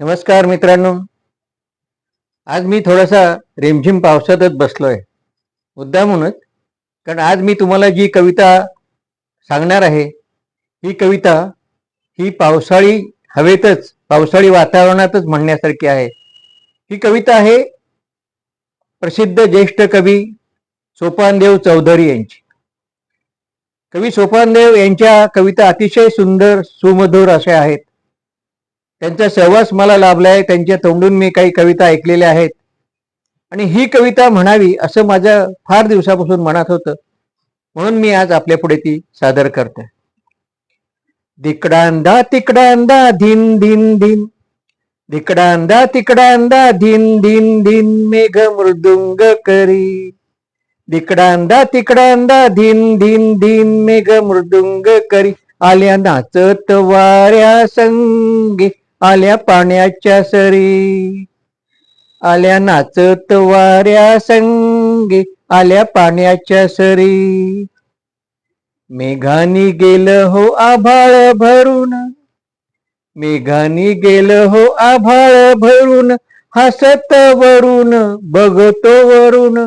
नमस्कार मित्रांनो. आज मी थोडासा रिमझिम पावसातच बसलोय. मुद्दामूनच. कारण आज मी तुम्हाला जी कविता सांगणार आहे ही कविता ही पावसाळी हवेतच पावसाळी वातावरणातच म्हणण्यासारखी आहे. ही कविता आहे प्रसिद्ध ज्येष्ठ कवी सोपानदेव चौधरी यांची. कवी सोपानदेव यांच्या कविता अतिशय सुंदर सुमधुर अशा आहेत. त्यांचा सहवास मला लाभला आहे त्यांच्या तोंडून मी काही कविता ऐकलेल्या आहेत. आणि ही कविता म्हणावी असं माझ्या फार दिवसापासून मनात होतं. म्हणून मी आज आपल्या पुढे ती सादर करते दिकडांदा तिकडांदा धिन धिन धिन. दिकडांदा तिकडांदा धिन धिन धिन मेघ मृदुंग करी. दिकडांदा तिकडांदा धिन धिन धिन मेघ मृदुंग करी. आल्या नाचत वाऱ्या संगी आल्या पाण्याच्या सरी आल्या नाचत वाऱ्या संगे आल्या पाण्याच्या सरी. मेघानी गेलं हो आभाळ भरून मेघानी गेलं हो आभाळ भरून हसत वरून बघतो वरून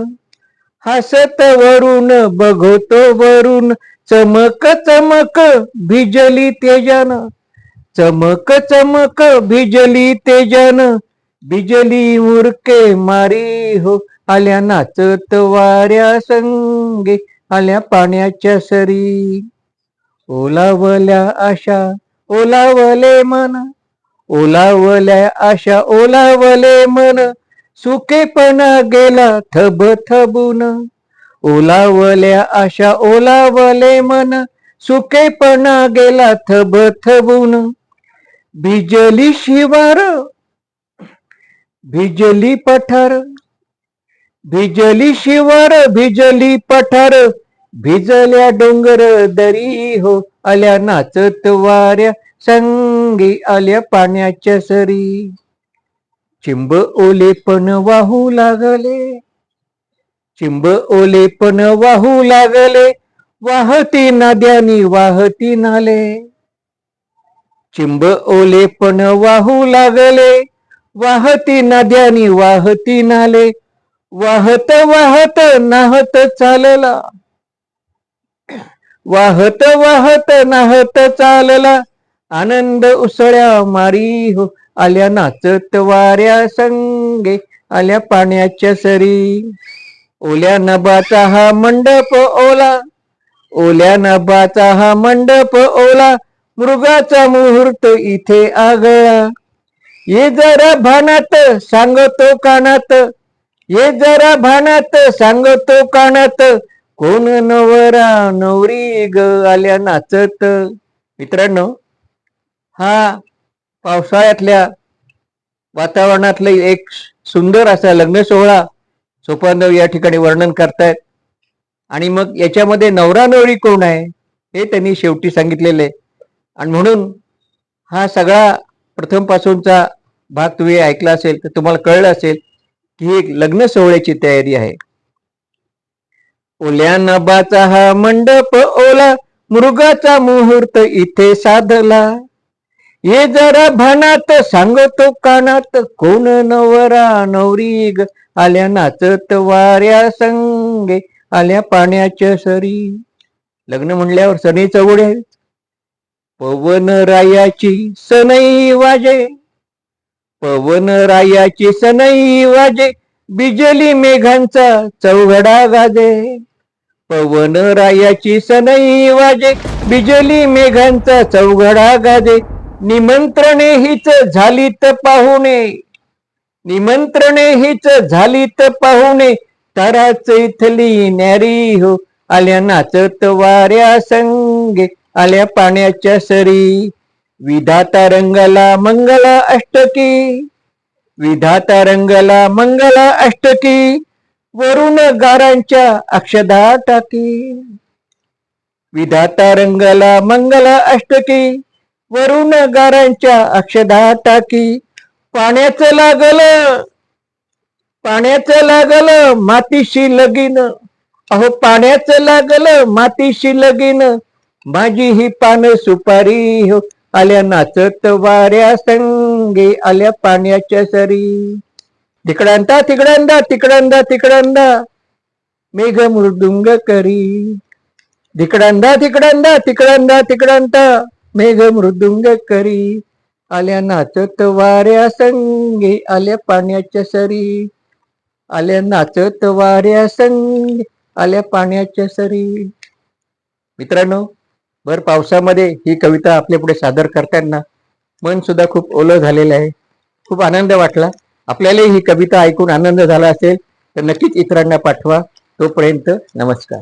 हसत वरून बघतो वरून चमक चमक भिजली तेजानं. चमक चमक भिजली तेजन बिजली उरके मारी हो. आल्या नाचत वाऱ्या संगे आल्या पाण्याच्या सरी. ओलावल्या आशा ओलावले मन ओलावल्या आशा ओलावले मन. सुकेपणा गेला थब थबून ओलावल्या आशा ओलावले मन. सुकेपणा गेला थब थबून भिजली शिवार भिजली पठार भिजली शिवार भिजली पठार भिजल्या डोंगर दरी हो आल्या नाचत वाऱ्या संगी आल्या पाण्याच्या सरी. चिंब ओले पण वाहू लागले चिंब ओले पण वाहू लागले वाहती नद्यानी वाहती नाले. चिंब ओले पण वाहू लागले. वाहती नद्यानी वाहती नाले. वाहत वाहत नाहत चालला. वाहत वाहत नाहत चालला. आनंद उसळ्या मारी हो. आल्या नाचत वाऱ्या संगे. आल्या पाण्याच्या सरी. ओल्या नबाचा हा मंडप ओला. ओल्या नबाचा हा मंडप ओला. मृगाचा मुहूर्त इथे आगळा. ये जरा भानात सांगतो कानात. ये जरा भानात सांगतो कानात. कोण नवरा नवरी ग आल्या नाचत. मित्रांनो हा पावसाळ्यातल्या वातावरणातलं एक सुंदर असा लग्न सोहळा सोपानदेव या ठिकाणी वर्णन करतायत. आणि मग याच्यामध्ये नवरा नवरी कोण आहे हे त्यांनी शेवटी सांगितलेले आणि म्हणून हा सगळा प्रथम पासूनचा भाग तुम्ही ऐकला असेल तर तुम्हाला कळलं असेल की ही एक लग्न सोहळ्याची तयारी आहे. ओल्या नबाचा हा मंडप ओला मृगाचा मुहूर्त इथे साधला. ये जरा भानात सांगतो कानात कोण नवरा नवरी ग आल्या नाचत वाऱ्या संगे आल्या पाण्याच्या सरी. लग्न म्हणल्यावर सनई चवडे आहे पवन रायाची सनई वाजे पवन रायाची सनई वाजे बिजली मेघांचा चौघडा गाजे. पवन रायाची सनई वाजे बिजली मेघांचा चौघडा गाजे. निमंत्रणे हीच झालीत पाहुणे निमंत्रणे हीच झालीत पाहुणे. ताराच इथली न्यारी हो आल्या नाचत वाऱ्या संगे. आल्या पाण्याच्या सरी. विधाता रंगला मंगला अष्टकी. विधाता रंगला मंगला अष्टकी. वरुण गारांच्या अक्षदा टाकी विधाता रंगला मंगला अष्टकी. वरुण गारांच्या अक्षदा टाकी पाण्याचं लागलं. पाण्याचं लागलं मातीशी लगीन. अहो पाण्याचं लागलं मातीशी लगीन. माझी ही पान सुपारी हो. आल्या नाचत वाऱ्या संगे आल्या पाण्याच्या सरी. तिकडंदा तिकडंदा तिकडंदा तिकडंदा मेघ मृदुंग करी. तिकडंदा तिकडंदा तिकडंदा तिकडंदा मेघ मृदुंग करी. आल्या नाचत वाऱ्या संगे आल्या पाण्याच्या सरी. आल्या नाचत वाऱ्या संगे आल्या पाण्याच्या सरी. मित्रांनो भर पावसामध्ये ही कविता आपल्या पुढे सादर करताना मन सुद्धा खूप ओलं झालेलं आहे. खूप आनंद वाटला. आपल्यालाही ही कविता ऐकून आनंद झाला असेल तर नक्कीच इतरांना पाठवा. तोपर्यंत नमस्कार.